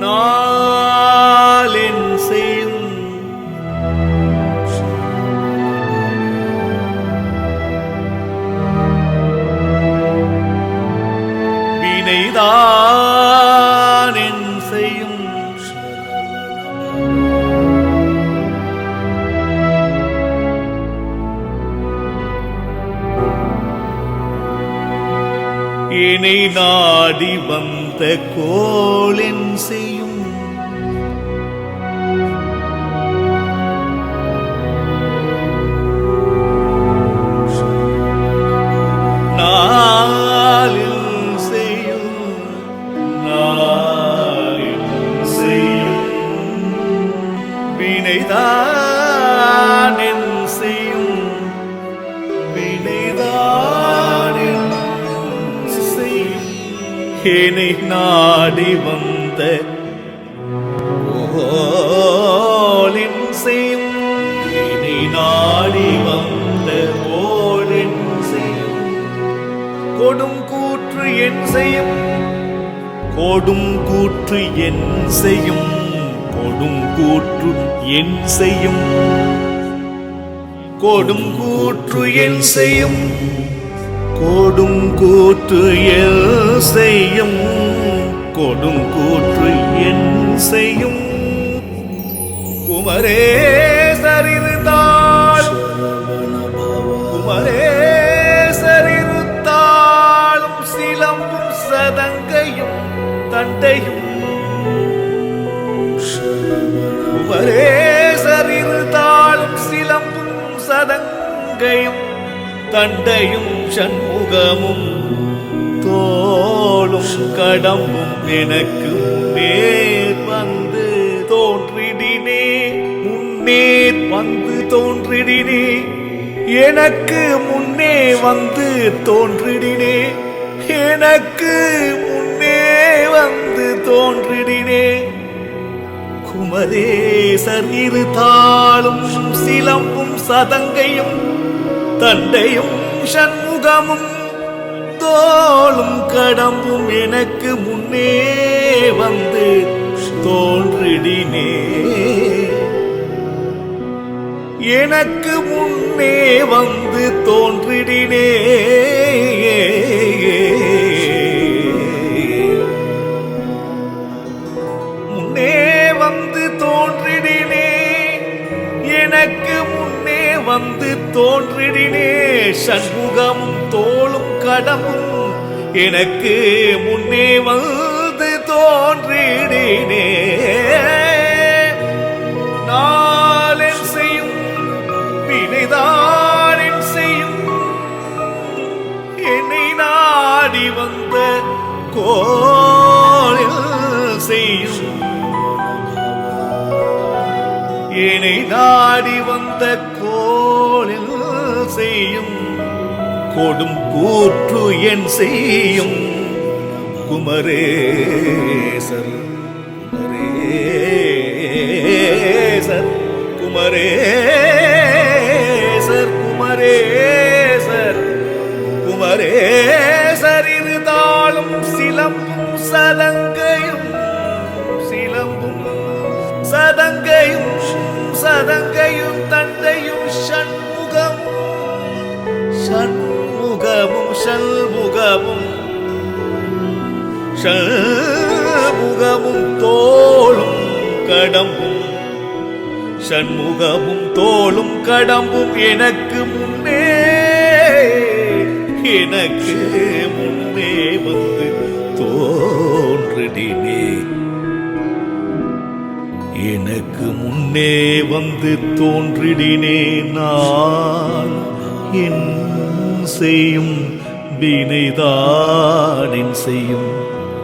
நாளின் செய்யும் வினைதான் செய்யும் இணை நாடி வந்த கோளின் செய் வினைதான் செய்யும் வினைதான் செய்யும். என்னை நாடி வந்த ஓலின் செய்யும். என்னை நாடி வந்த ஓலின் செய்யும். கொடும் கூற்று என் செய்யும். கொடும் கூற்று என் செய்யும். கொடுங்கூற்று என் செய்யும். கொடுங்கூற்று என் செய்யும். கொடுங்கூற்று என் செய்யும். கொடுங்கூற்று என் செய்யும். குமரே தண்டையும் சண்முகமும் தோளும் கடம்பும் எனக்கு முன்னேர் வந்து தோன்றிடினே முன்னேர் வந்து தோன்றிடினே எனக்கு முன்னே வந்து தோன்றிடினே எனக்கு முன்னே வந்து தோன்றிடினே. குமரேசர் இரு தாளும் சிலம்பும் சதங்கையும் தண்டையும் சண்முகமும் தோளும் கடம்பும் எனக்கு முன்னே வந்து தோன்றிடினே. எனக்கு முன்னே வந்து தோன்றிடினே. முன்னே வந்து தோன்றிடினே. எனக்கு முன் வந்து தோன்றிடினே சண்முகமும் தோளும் கடமும் எனக்கு முன்னே வந்து தோன்றிடினே. நாளில் செய்யும் வினைதானின் செய்யும் என்னை நாடி வந்த கோளில் செய்யும். என்னை நாடி வந்த செய்யும் கொடும் கூற்று என் செய்யும். குமரேசர் குமரேசர் குமரேசர் குமரேசர். குமரேசர் இருந்தாலும் சிலம்பும் சதங்கையும் சண்முகமும் தோளும் கடம்பும் சண்முகமும் தோளும் கடம்பும் எனக்கு முன்னே எனக்கு முன்னே வந்து தோன்றினே எனக்கு முன்னே வந்து தோன்றிடினே நான் என் செய்யும் வினைதானின் செய்யும்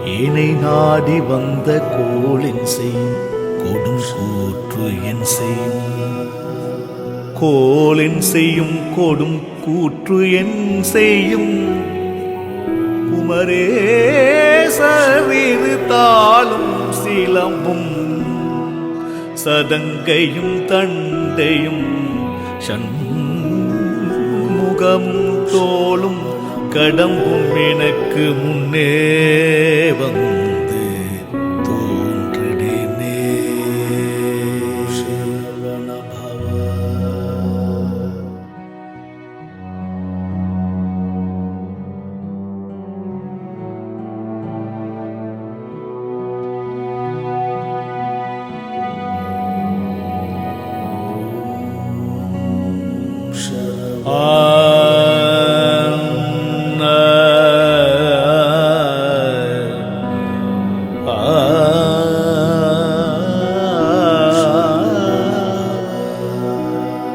ஏனை நாடி வந்த கோளின் செய்யும் கொடும் கூற்று என் செய்யும் கோளின் செய்யும் கொடும் கூற்று என் செய்யும். குமரேசரிரு தாளும் சிலம்பும். சதங்கையும் தண்டையும் சண்முகம் தோளும் கடம்பும் எனக்கு முன்னே வந்து.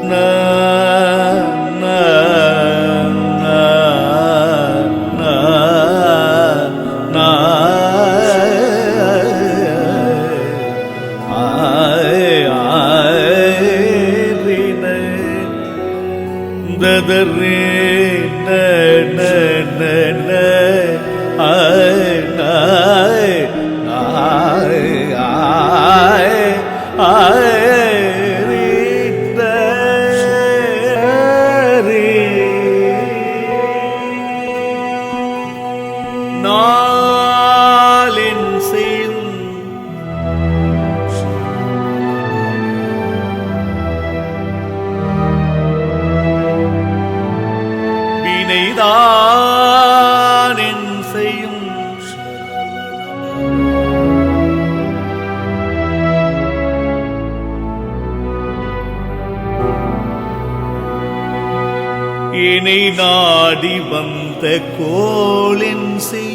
Krishna. வினைதானின் செய்யும் இணை நாடி வந்த கோளின் செய்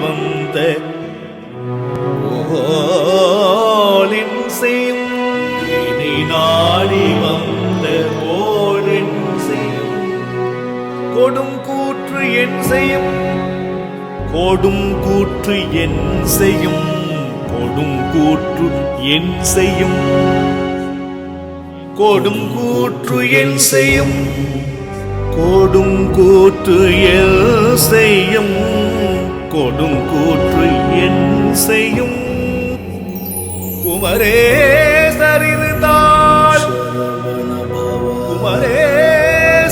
வந்த ஓலின் செய்யும் நாடி வந்த ஓலின் செய்யும் கொடும் கூற்று என் செய்யும் கொடும் கூற்று என் செய்யும் கொடும் கூற்று என் செய்யும் கொடும் கூற்று என் செய்யும் கொடும் கூற்று என் செய்யும். கொடுங்கூற்று என் செய்யும். குமரே சரிந்தாள் குமரே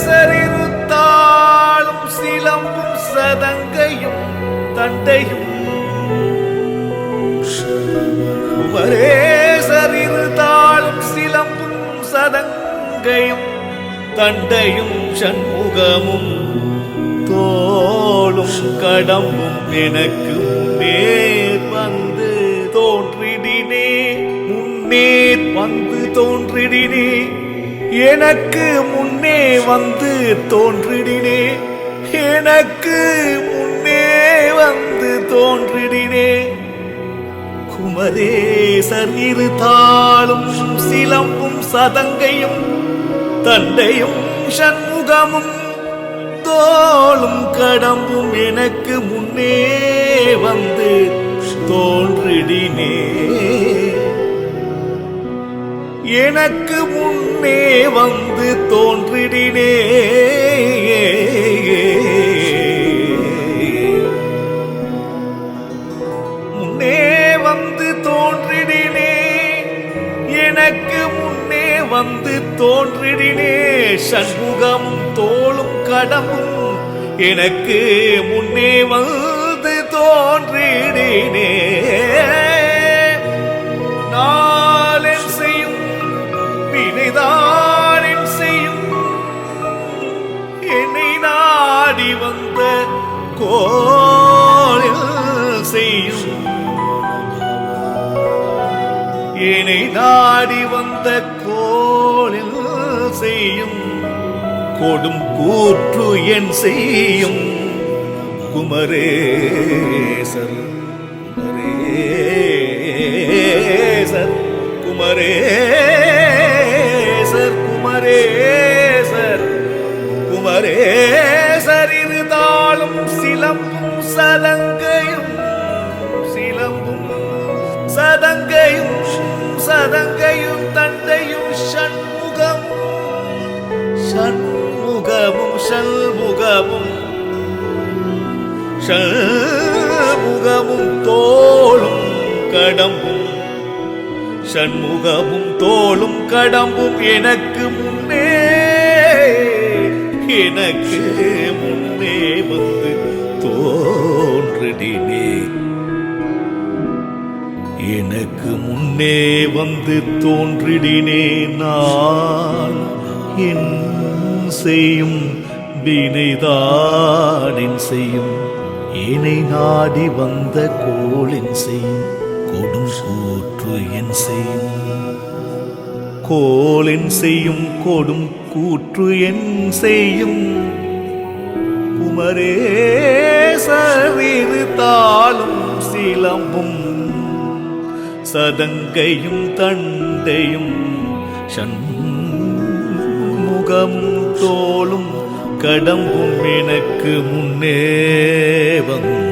சரிருத்தாளும் சிலம்பும் சதங்கையும் தண்டையும். குமரே சரிருத்தாளும் சிலம்பும் சதங்கையும் தண்டையும் சண்முகமும் தோ தோளும் கடம்பும் எனக்கு முன்னே வந்து தோன்றிடினே. முன்னே வந்து தோன்றிடினே. எனக்கு முன்னே வந்து தோன்றிடினே. எனக்கு முன்னே வந்து தோன்றிடினே. குமரேசர் இரு தாளும் சிலம்பும் சதங்கையும் தண்டையும் சண்முகமும் தோளும் கடம்பும் எனக்கு முன்னே வந்து தோன்றிடினே. எனக்கு முன்னே வந்து தோன்றிடினே. முன்னே வந்து தோன்றிடினே. எனக்கு முன்னே வந்து தோன்றிடினே. சண்முகமும் தோல் கடமும் எனக்கு முன்னே வந்து தோன்ற கொடும் கூற்று என் செய்யும். குமரேசர் குமரேசர் குமரேசர் குமரேசர். குமரேசர் இருந்தாலும் சிலம்பும் சதங்கையும் சிலம்பும் சதங்கையும் சதங்கையும் தந்தையும் சண்முகமும் சண்முகமும் தோளும் கடம்பும் சண்முகமும் தோளும் கடம்பும் எனக்கு முன்னே எனக்கு முன்னே வந்து தோன்றினே எனக்கு முன்னே வந்து தோன்றிடினே நான் என் செய்யும் வினைதானின் செய்யும். என்னை நாடி வந்த கோளின் செய்யும் கொடும் கூற்று என் செய்யும் கோளின் செய்யும் கொடும் கூற்று என் செய்யும். குமரேசரிரு தாளும் சிலம்பும். சதங்கையும் தண்டையும் சண்முகமும் தோளும் கடம்பும் எனக்கு முன்னே வந்து